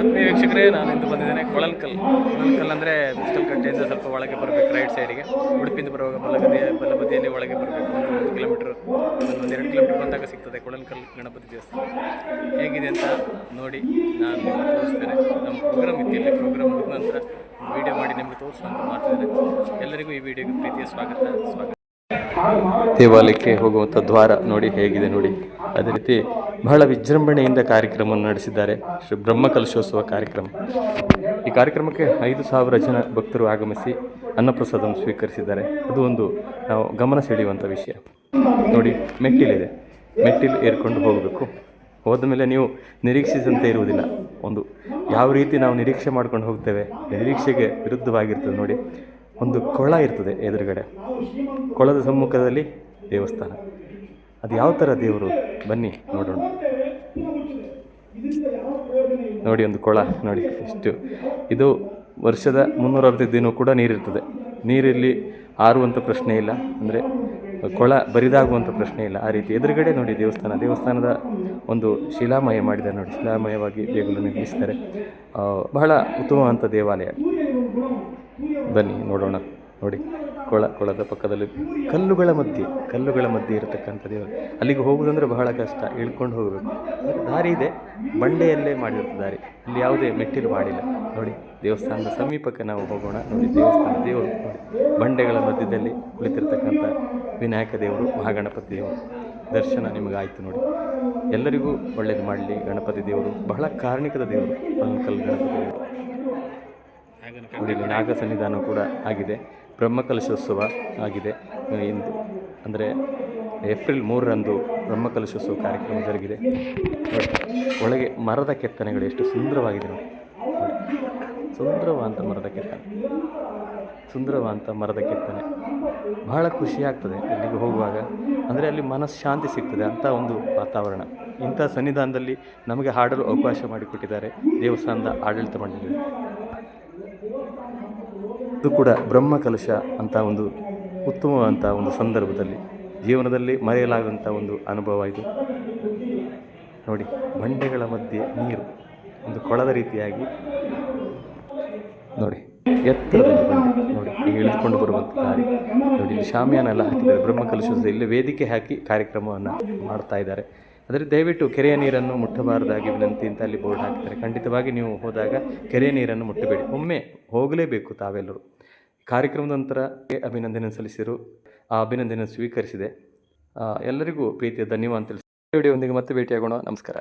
ಆತ್ಮೀಯ ವೀಕ್ಷಕರೇ ನಾನು ಇಂದು ಬಂದಿದ್ದೇನೆ ಕೊಳಲ್ಕಲ್. ಕೊಳಲ್ಕಲ್ ಅಂದರೆ ಬಿಸ್ಟಲ್ ಕಟ್ಟೆಯಿಂದ ಸ್ವಲ್ಪ ಒಳಗೆ ಬರಬೇಕು ರೈಟ್ ಸೈಡಿಗೆ ಉಡುಪಿಯಿಂದ ಬರುವಾಗ ಬಲಗದಿಯ ಬಲಬದಿಯಲ್ಲಿ ಒಳಗೆ ಬರಬೇಕು. ಒಂದು ಒಂದು ಕಿಲೋಮೀಟ್ರ್, ಒಂದು ಎರಡು ಕಿಲೋಮೀಟ್ರ್ ಬಂದಾಗ ಸಿಗ್ತದೆ ಕೊಳಲ್ಕಲ್ ಗಣಪತಿ ದೇವಸ್ಥಾನ. ಹೇಗಿದೆ ಅಂತ ನೋಡಿ ನಾನು ತೋರಿಸ್ತೇನೆ. ನಮ್ಮ ಪ್ರೋಗ್ರಾಮ್ ಇಲ್ಲಿ ಪ್ರೋಗ್ರಾಮ್ ಮುಗಿದ ನಂತರ ವಿಡಿಯೋ ಮಾಡಿ ನಿಮಗೆ ತೋರಿಸುವಂತ ಮಾಡ್ತಿದ್ದೇನೆ. ಎಲ್ಲರಿಗೂ ಈ ವಿಡಿಯೋಗೆ ಪ್ರೀತಿಯ ಸ್ವಾಗತ. ಸ್ವಾಗತ. ದೇವಾಲಯಕ್ಕೆ ಹೋಗುವಂಥ ದ್ವಾರ ನೋಡಿ ಹೇಗಿದೆ ನೋಡಿ. ಅದೇ ರೀತಿ ಬಹಳ ವಿಜೃಂಭಣೆಯಿಂದ ಕಾರ್ಯಕ್ರಮವನ್ನು ನಡೆಸಿದ್ದಾರೆ. ಶ್ರೀ ಬ್ರಹ್ಮ ಕಲಶೋತ್ಸವ ಕಾರ್ಯಕ್ರಮ. ಈ ಕಾರ್ಯಕ್ರಮಕ್ಕೆ ಐದು ಸಾವಿರ ಜನ ಭಕ್ತರು ಆಗಮಿಸಿ ಅನ್ನಪ್ರಸಾದವನ್ನು ಸ್ವೀಕರಿಸಿದ್ದಾರೆ. ಅದು ಒಂದು, ನಾವು ಗಮನ ಸೆಳೆಯುವಂಥ ವಿಷಯ. ನೋಡಿ, ಮೆಟ್ಟಿಲಿದೆ. ಮೆಟ್ಟಿಲು ಏರ್ಕೊಂಡು ಹೋಗಬೇಕು. ಹೋದ ಮೇಲೆ ನೀವು ನಿರೀಕ್ಷಿಸಿದಂತೆ ಇರುವುದಿಲ್ಲ. ಒಂದು, ಯಾವ ರೀತಿ ನಾವು ನಿರೀಕ್ಷೆ ಮಾಡ್ಕೊಂಡು ಹೋಗ್ತೇವೆ? ನಿರೀಕ್ಷೆಗೆ ವಿರುದ್ಧವಾಗಿರ್ತದೆ. ನೋಡಿ, ಒಂದು ಕೊಳ ಇರ್ತದೆ ಎದುರುಗಡೆ. ಕೊಳದ ಸಮ್ಮುಖದಲ್ಲಿ ದೇವಸ್ಥಾನ. ಅದು ಯಾವ ಥರ ದೇವರು? ಬನ್ನಿ, ನೋಡೋಣ. ನೋಡಿ ಒಂದು ಕೊಳ, ನೋಡಿ, ಇಷ್ಟು. ಇದು ವರ್ಷದ ಮುನ್ನೂರ ಅರವತ್ತೈದು ದಿನ ಕೂಡ ನೀರಿರ್ತದೆ. ನೀರಿಲ್ಲಿ ಆರುವಂಥ ಪ್ರಶ್ನೆ ಇಲ್ಲ. ಅಂದರೆ ಕೊಳ ಬರಿದಾಗುವಂಥ ಪ್ರಶ್ನೆ ಇಲ್ಲ. ಆ ರೀತಿ ಎದುರುಗಡೆ ನೋಡಿ ದೇವಸ್ಥಾನ. ದೇವಸ್ಥಾನದ ಒಂದು ಶಿಲಾಮಯ ಮಾಡಿದೆ ನೋಡಿ. ಶಿಲಾಮಯವಾಗಿ ದೇಗುಲ ನಿರ್ಮಿಸ್ತಾರೆ ಬಹಳ ಉತ್ತಮವಂಥ ದೇವಾಲಯ. ಬನ್ನಿ, ನೋಡೋಣ. ನೋಡಿ, ಕೊಳ, ಕೊಳದ ಪಕ್ಕದಲ್ಲಿ ಕಲ್ಲುಗಳ ಮಧ್ಯೆ ಕಲ್ಲುಗಳ ಮಧ್ಯೆ ಇರತಕ್ಕಂಥ ದೇವರು. ಅಲ್ಲಿಗೆ ಹೋಗುವುದಂದ್ರೆ ಬಹಳ ಕಷ್ಟ, ಇಳ್ಕೊಂಡು ಹೋಗಬೇಕು. ದಾರಿ ಇದೆ, ಬಂಡೆಯಲ್ಲೇ ಮಾಡಿರುತ್ತೆ ದಾರಿ. ಅಲ್ಲಿ ಯಾವುದೇ ಮೆಟ್ಟಿಲು ಮಾಡಿಲ್ಲ. ನೋಡಿ, ದೇವಸ್ಥಾನದ ಸಮೀಪಕ್ಕೆ ನಾವು ಹೋಗೋಣ. ನೋಡಿ, ದೇವಸ್ಥಾನ ದೇವರು ಬಂಡೆಗಳ ಮಧ್ಯದಲ್ಲಿ ಕುಳಿತಿರ್ತಕ್ಕಂಥ ವಿನಾಯಕ ದೇವರು, ಮಹಾಗಣಪತಿ ದೇವರು. ದರ್ಶನ ನಿಮಗಾಯಿತು ನೋಡಿ. ಎಲ್ಲರಿಗೂ ಒಳ್ಳೇದು ಮಾಡಲಿ. ಗಣಪತಿ ದೇವರು, ಬಹಳ ಕಾರಣಿಕದ ದೇವರು ಕಲ್ಲು ಗಣಪತಿ ದೇವರು. ಇಲ್ಲಿ ನಾಗ ಸನ್ನಿಧಾನ ಕೂಡ ಆಗಿದೆ. ಬ್ರಹ್ಮಕಲಶೋತ್ಸವ ಆಗಿದೆ. ಇಂದು, ಅಂದರೆ ಏಪ್ರಿಲ್ ಮೂರರಂದು ಬ್ರಹ್ಮಕಲಶೋತ್ಸವ ಕಾರ್ಯಕ್ರಮ ಜರುಗಿದೆ. ಒಳಗೆ ಮರದ ಕೆತ್ತನೆಗಳು ಎಷ್ಟು ಸುಂದರವಾಗಿದೆ ನೋಡಿ. ಸುಂದರವಾದಂಥ ಮರದ ಕೆತ್ತನೆ. ಸುಂದರವಾದಂಥ ಮರದ ಕೆತ್ತನೆ. ಬಹಳ ಖುಷಿಯಾಗ್ತದೆ ಅಲ್ಲಿಗೆ ಹೋಗುವಾಗ. ಅಂದರೆ ಅಲ್ಲಿ ಮನಃಶಾಂತಿ ಸಿಗ್ತದೆ ಅಂಥ ಒಂದು ವಾತಾವರಣ. ಇಂಥ ಸನ್ನಿಧಾನದಲ್ಲಿ ನಮಗೆ ಹಾಡಲು ಅವಕಾಶ ಮಾಡಿಕೊಟ್ಟಿದ್ದಾರೆ ದೇವಸ್ಥಾನದ ಆಡಳಿತ ಮಂಡಳಿ ಇದು ಕೂಡ ಬ್ರಹ್ಮ ಕಲಶ ಅಂತ ಒಂದು ಉತ್ತಮವಾದಂಥ ಒಂದು ಸಂದರ್ಭದಲ್ಲಿ ಜೀವನದಲ್ಲಿ ಮರೆಯಲಾಗದಂಥ ಒಂದು ಅನುಭವ ಇದು. ನೋಡಿ, ಬಂಡೆಗಳ ಮಧ್ಯೆ ನೀರು ಒಂದು ಕೊಳದ ರೀತಿಯಾಗಿ ನೋಡಿ, ಎತ್ತರದಲ್ಲಿ ಬಂಡೆ ನೋಡಿ ಇಳಿದುಕೊಂಡು ಬರುವಂಥ ದಾರಿ. ನೋಡಿ, ಇಲ್ಲಿ ಶಾಮಿಯಾನ ಎಲ್ಲ ಹಾಕಿದ್ದಾರೆ. ಬ್ರಹ್ಮ ಕಲಶದಲ್ಲಿ ಇಲ್ಲಿ ವೇದಿಕೆ ಹಾಕಿ ಕಾರ್ಯಕ್ರಮವನ್ನು ಮಾಡ್ತಾ ಇದ್ದಾರೆ. ಆದರೆ ದಯವಿಟ್ಟು ಕೆರೆಯ ನೀರನ್ನು ಮುಟ್ಟಬಾರದಾಗಿ ವಿನಂತಿ ಅಂತ ಅಲ್ಲಿ ಬೋರ್ಡ್ ಹಾಕ್ತಾರೆ ಖಂಡಿತವಾಗಿ ನೀವು ಹೋದಾಗ ಕೆರೆಯ ನೀರನ್ನು ಮುಟ್ಟಬೇಡಿ. ಒಮ್ಮೆ ಹೋಗಲೇಬೇಕು ತಾವೆಲ್ಲರೂ. ಕಾರ್ಯಕ್ರಮದ ನಂತರ ಅಭಿನಂದನೆ ಸಲ್ಲಿಸಿದರು ಆ ಅಭಿನಂದನೆ ಸ್ವೀಕರಿಸಿದೆ. ಎಲ್ಲರಿಗೂ ಪ್ರೀತಿಯ ಧನ್ಯವಾದ ತಿಳಿಸಿ ವಿಡಿಯೋದೊಂದಿಗೆ ಮತ್ತೆ ಭೇಟಿಯಾಗೋಣ. ನಮಸ್ಕಾರ.